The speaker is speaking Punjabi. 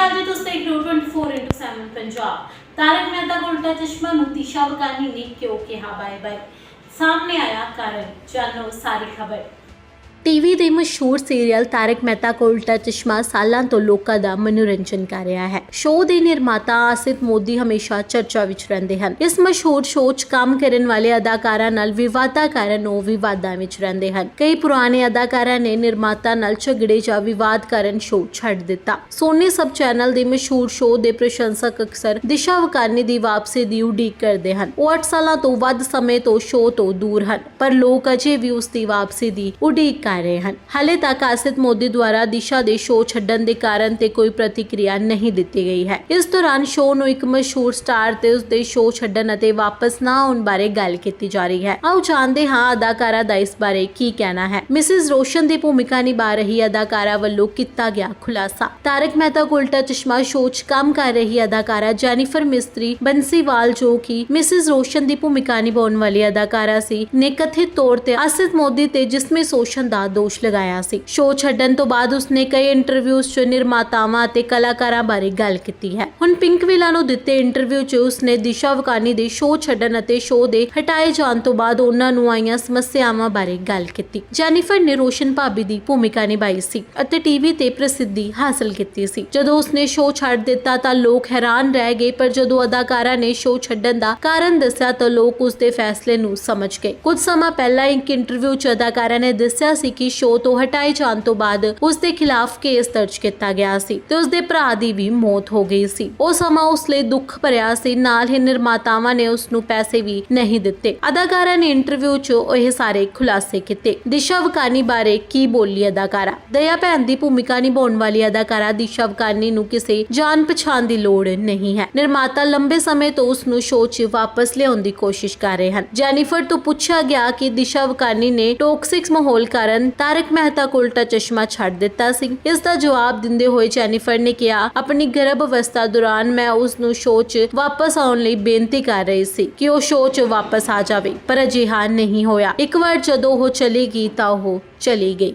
ਅਕਾਲ ਜੀ ਤੁਸੀਂ ਦੇਖ ਰਹੇ ਹੋ 24/7 ਪੰਜਾਬ। ਤਾਰਕ ਮਹਿਤਾ ਦਾ ਉਲਟਾ ਚਸ਼ਮਾ ਨੂੰ ਦਿਸ਼ਾ ਵਕਾਨੀ ਨੇ ਕਿਉਂ ਕਿਹਾ? ਬਾਏ ਬਾਏ ਸਾਹਮਣੇ ਆਇਆ ਕਾਰਨ, ਜਾਣੋ ਸਾਰੀ ਖਬਰ। ਟੀਵੀ ਦੇ ਮਸ਼ਹੂਰ ਸੀਰੀਅਲ ਤਾਰਕ ਮਹਿਤਾ ਕਾ ਉਲਟਾ ਚਸ਼ਮਾ ਸਾਲਾਂ ਤੋਂ ਲੋਕਾਂ ਦਾ ਮਨੋਰੰਜਨ ਕਰ ਰਿਹਾ ਹੈ। ਸ਼ੋਅ ਦੇ ਨਿਰਮਾਤਾ ਆਸਿਤ ਮੋਦੀ ਹਮੇਸ਼ਾ ਚਰਚਾ ਵਿੱਚ ਰਹਿੰਦੇ ਹਨ। ਇਸ ਮਸ਼ਹੂਰ ਸ਼ੋਅ 'ਚ ਕੰਮ ਕਰਨ ਵਾਲੇ ਅਦਾਕਾਰਾਂ ਨਾਲ ਵਿਵਾਦਾਂ ਕਾਰਨ ਉਹ ਵਿਵਾਦਾਂ ਵਿੱਚ ਰਹਿੰਦੇ ਹਨ। ਕਈ ਪੁਰਾਣੇ ਅਦਾਕਾਰਾਂ ਨੇ ਨਿਰਮਾਤਾ ਨਾਲ ਝਗੜੇ ਜਾਂ ਵਿਵਾਦ ਕਾਰਨ ਸ਼ੋਅ ਛੱਡ ਦਿੱਤਾ। ਸੋਨੀ ਸਬ ਚੈਨਲ ਦੇ ਮਸ਼ਹੂਰ ਸ਼ੋਅ ਦੇ ਪ੍ਰਸ਼ੰਸਕ ਅਕਸਰ ਦਿਸ਼ਾ ਵਕਾਨੀ ਦੀ ਵਾਪਸੀ ਦੀ ਉਡੀਕ ਕਰਦੇ ਹਨ। ਉਹ 8 ਸਾਲਾਂ ਤੋਂ ਵੱਧ ਸਮੇਂ ਤੋਂ ਸ਼ੋਅ ਤੋਂ ਦੂਰ ਹਨ, ਪਰ ਲੋਕ ਅਜੇ ਵੀ ਉਸ ਦੀ ਵਾਪਸੀ ਦੀ ਉਡੀਕ ਕਰ ਰਹੇ ਹਨ। ਹਾਲੇ ਤੱਕ ਆਸਿਤ ਮੋਦੀ ਦੁਆਰਾ ਦਿਸ਼ਾ ਦੇ ਸ਼ੋਅ ਛੱਡਣ ਦੇ ਕਾਰਨ ਤੇ ਕੋਈ ਪ੍ਰਤੀਕਿਰਿਆ ਨਹੀਂ ਦਿੱਤੀ ਗਈ ਹੈ। ਇਸ ਦੌਰਾਨ ਸ਼ੋਅ ਨੂੰ ਇੱਕ ਮਸ਼ਹੂਰ ਸਟਾਰ ਤੇ ਉਸ ਦੇ ਸ਼ੋਅ ਛੱਡਣ ਅਤੇ ਵਾਪਸ ਨਾ ਆਉਣ ਬਾਰੇ ਗੱਲ ਕੀਤੀ ਜਾ ਰਹੀ ਹੈ। ਆਓ ਜਾਣਦੇ ਹਾਂ ਅਦਾਕਾਰਾ ਦਾ ਇਸ ਬਾਰੇ ਕੀ ਕਹਿਣਾ ਹੈ। ਮਿਸਿਸ ਰੋਸ਼ਨ ਦੀ ਭੂਮਿਕਾ ਨਿਭਾ ਰਹੀ ਅਦਾਕਾਰਾ ਵੱਲੋਂ ਕੀਤਾ ਗਿਆ ਖੁਲਾਸਾ। ਤਾਰਕ ਮਹਿਤਾ ਕਾ ਉਲਟਾ ਚਸ਼ਮਾ ਸ਼ੋਅ 'ਚ ਕੰਮ ਕਰ ਰਹੀ ਅਦਾਕਾਰਾ ਜੈਨੀਫਰ ਮਿਸਤਰੀ ਬੰਸੀਵਾਲ ਜੋ ਕਿ ਮਿਸਿਸ ਰੋਸ਼ਨ ਦੀ ਭੂਮਿਕਾ ਨਿਭਾਉਣ ਵਾਲੀ ਅਦਾਕਾਰਾ ਸੀ, ਨੇ ਕਥਿਤ ਤੌਰ ਤੇ ਅਸਿਤ ਮੋਦੀ ਤੇ ਜਿਸਮੇ ਸ਼ੋਸ਼ਣ ਦਾ ਦੋਸ਼ ਲਗਾਇਆ ਸੀ। ਸ਼ੋਅ ਛੱਡਣ ਤੋਂ ਬਾਅਦ ਉਸਨੇ ਕਈ ਇੰਟਰਵਿਊਜ਼ 'ਚ ਨਿਰਮਾਤਾਵਾਂ ਅਤੇ ਕਲਾਕਾਰਾਂ ਬਾਰੇ ਗੱਲ ਕੀਤੀ ਹੈ। ਹੁਣ ਪਿੰਕ ਵਿਲਾ ਨੂੰ ਦਿੱਤੇ ਇੰਟਰਵਿਊ 'ਚ ਉਸਨੇ ਦਿਸ਼ਾ ਵਕਾਨੀ ਦੇ ਸ਼ੋਅ ਛੱਡਣ ਅਤੇ ਸ਼ੋਅ ਦੇ ਹਟਾਏ ਜਾਣ ਤੋਂ ਬਾਅਦ ਉਹਨਾਂ ਨੂੰ ਆਈਆਂ ਸਮੱਸਿਆਵਾਂ ਬਾਰੇ ਗੱਲ ਕੀਤੀ। ਜੈਨੀਫਰ ਨੇ ਰੋਸ਼ਨ ਭਾਬੀ ਦੀ ਭੂਮਿਕਾ ਨਿਭਾਈ ਸੀ ਅਤੇ ਟੀਵੀ ਤੇ ਪ੍ਰਸਿੱਧੀ ਹਾਸਲ ਕੀਤੀ ਸੀ। ਜਦੋਂ ਉਸਨੇ ਸ਼ੋਅ ਛੱਡ ਦਿੱਤਾ ਤਾਂ ਲੋਕ ਹੈਰਾਨ ਰਹਿ ਗਏ, ਪਰ ਜਦੋਂ ਅਦਾਕਾਰਾ ਨੇ ਸ਼ੋਅ ਛੱਡਣ ਦਾ ਕਾਰਨ ਦੱਸਿਆ ਤਾਂ ਲੋਕ ਉਸ ਦੇ ਫੈਸਲੇ ਨੂੰ ਸਮਝ ਗਏ। ਕੁਝ ਸਮਾਂ ਪਹਿਲਾਂ ਇੱਕ ਇੰਟਰਵਿਊ 'ਚ ਅਦਾਕਾਰਾ ਨੇ ਦੱਸਿਆ ਸੀ ਕਿ ਸ਼ੋਅ ਤੋਂ ਹਟਾਏ ਜਾਣ ਤੋਂ ਬਾਅਦ ਉਸ ਦੇ ਖਿਲਾਫ ਕੇਸ ਦਰਜ ਕੀਤਾ ਗਿਆ ਸੀ ਤੇ ਉਸ ਦੇ ਭਰਾ ਦੀ ਵੀ ਮੌਤ ਹੋ ਗਈ ਸੀ। ਉਹ ਸਮਾਂ ਉਸ ਲਈ ਦੁੱਖ ਭਰਿਆ ਸੀ। ਨਾਲ ਹੀ ਨਿਰਮਾਤਾਵਾਂ ਨੇ ਉਸ ਨੂੰ ਪੈਸੇ ਵੀ ਨਹੀਂ ਦਿੱਤੇ। ਅਦਾਕਾਰਾ ਨੇ ਇੰਟਰਵਿਊ 'ਚ ਇਹ ਸਾਰੇ ਖੁਲਾਸੇ ਕੀਤੇ। ਦਿਸ਼ਾ ਵਕਾਨੀ ਬਾਰੇ ਕੀ ਬੋਲੀ ਅਦਾਕਾਰਾ? ਦਇਆ ਭੈਣ ਦੀ ਭੂਮਿਕਾ ਨਿਭਾਉਣ ਵਾਲੀ ਅਦਾਕਾਰਾ ਦਿਸ਼ਾ ਵਕਾਨੀ ਨੂੰ ਕਿਸੇ ਜਾਣ ਪਛਾਣ ਦੀ ਲੋੜ ਨਹੀਂ ਹੈ। ਨਿਰਮਾਤਾ ਲੰਬੇ ਸਮੇਂ ਤੋਂ ਉਸ ਨੂੰ ਸ਼ੋਅ 'ਚ ਵਾਪਸ ਲਿਆਉਣ ਦੀ ਕੋਸ਼ਿਸ਼ ਕਰ ਰਹੇ ਹਨ। ਜੈਨੀਫਰ ਤੋਂ ਪੁੱਛਿਆ ਗਿਆ ਕਿ ਦਿਸ਼ਾ ਵਕਾਨੀ ਨੇ ਟੌਕਸਿਕ ਮਾਹੌਲ ਕਾਰਨ ਤਾਰਕ ਮਹਿਤਾ ਕੋ ਉਲਟਾ ਚਸ਼ਮਾ ਛੱਡ ਦਿੱਤਾ ਸੀ। ਇਸ ਦਾ ਜਵਾਬ ਦਿੰਦੇ ਹੋਏ ਜੈਨੀਫਰ ਨੇ ਕਿਹਾ, ਆਪਣੀ ਗਰਭ ਅਵਸਥਾ ਦੌਰਾਨ ਮੈਂ ਉਸ ਨੂੰ ਸ਼ੋਅ 'ਚ ਵਾਪਸ ਆਉਣ ਲਈ ਬੇਨਤੀ ਕਰ ਰਹੀ ਸੀ ਕਿ ਉਹ ਸ਼ੋਅ 'ਚ ਵਾਪਸ ਆ ਜਾਵੇ, ਪਰ ਅਜਿਹਾ ਨਹੀਂ ਹੋਇਆ। ਇੱਕ ਵਾਰ ਜਦੋਂ ਉਹ ਚਲੀ ਗਈ ਤਾਂ ਉਹ ਚਲੀ ਗਈ।